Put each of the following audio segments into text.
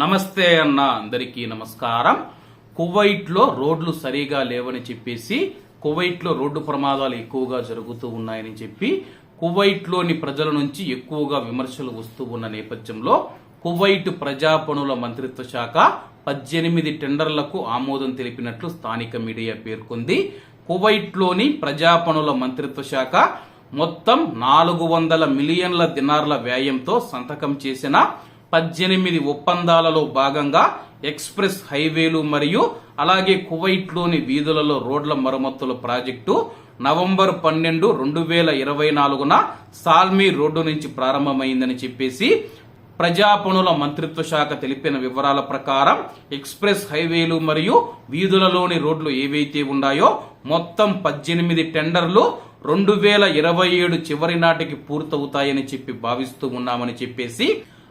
నమస్తే అన్న అందరికీ నమస్కారం. కువైట్లో రోడ్లు సరిగా లేవని చెప్పేసి కువైట్లో రోడ్డు ప్రమాదాలు ఎక్కువగా జరుగుతూ ఉన్నాయని చెప్పి కువైట్లోని ప్రజల నుంచి ఎక్కువగా విమర్శలు వస్తూ ఉన్న నేపథ్యంలో కువైట్ ప్రజా పనుల మంత్రిత్వ శాఖ పద్దెనిమిది టెండర్లకు ఆమోదం తెలిపినట్లు స్థానిక మీడియా పేర్కొంది. కువైట్లోని ప్రజాపనుల ప్రజా పనుల మంత్రిత్వ శాఖ మొత్తం నాలుగు వందల మిలియన్ల దినార్ల వ్యయంతో సంతకం చేసిన పద్దెనిమిది ఒప్పందాలలో భాగంగా ఎక్స్ప్రెస్ హైవేలు మరియు అలాగే కువైట్లోని వీధులలో రోడ్ల మరమ్మతుల ప్రాజెక్టు నవంబర్ పన్నెండు రెండు వేల ఇరవై నాలుగున సాల్మీ రోడ్డు నుంచి ప్రారంభమైందని చెప్పేసి ప్రజా పనుల మంత్రిత్వ శాఖ తెలిపిన వివరాల ప్రకారం ఎక్స్ప్రెస్ హైవేలు మరియు వీధులలోని రోడ్లు ఏవైతే ఉన్నాయో మొత్తం పద్దెనిమిది టెండర్లు రెండు వేల ఇరవై ఏడు చివరి నాటికి పూర్తవుతాయని చెప్పి భావిస్తూ ఉన్నామని చెప్పేసి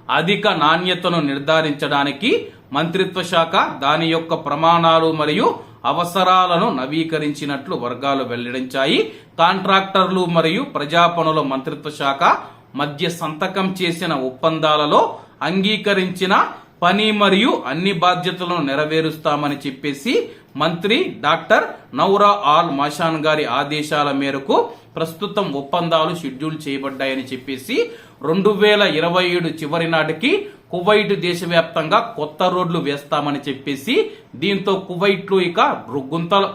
అధిక నాణ్యతను నిర్ధారించడానికి మంత్రిత్వ శాఖ దాని యొక్క ప్రమాణాలు మరియు అవసరాలను నవీకరించినట్లు వర్గాలు వెల్లడించాయి. కాంట్రాక్టర్లు మరియు ప్రజా పనుల మంత్రిత్వ శాఖ మధ్య సంతకం చేసిన ఒప్పందాలలో అంగీకరించిన పని మరియు అన్ని బాధ్యతలను నెరవేరుస్తామని చెప్పేసి మంత్రి డాక్టర్ నౌరా ఆల్ మషాన్ గారి ఆదేశాల మేరకు ప్రస్తుతం ఒప్పందాలు షెడ్యూల్ చేయబడ్డాయని చెప్పేసి రెండు వేల ఇరవై ఏడు చివరి నాటికి కువైట్ దేశవ్యాప్తంగా కొత్త రోడ్లు వేస్తామని చెప్పేసి దీంతో కువైట్లో ఇక గుంతలు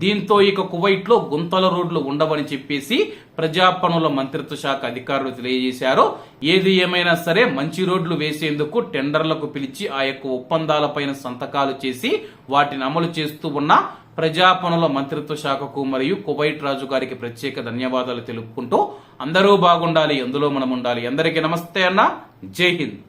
దీంతో ఇక కువైట్లో గుంతల రోడ్లు ఉండవని చెప్పేసి ప్రజాపనుల మంత్రిత్వ శాఖ అధికారులు తెలియజేశారు. ఏది ఏమైనా సరే మంచి రోడ్లు వేసేందుకు టెండర్లకు పిలిచి ఆ యొక్క ఒప్పందాలపైన సంతకాలు చేసి వాటిని అమలు చేస్తూ ఉన్న ప్రజాపనుల మంత్రిత్వ శాఖకు మరియు కువైట్ రాజు గారికి ప్రత్యేక ధన్యవాదాలు తెలుపుకుంటూ అందరూ బాగుండాలి అందులో మనం ఉండాలి. అందరికీ నమస్తే అన్న. జై హింద్.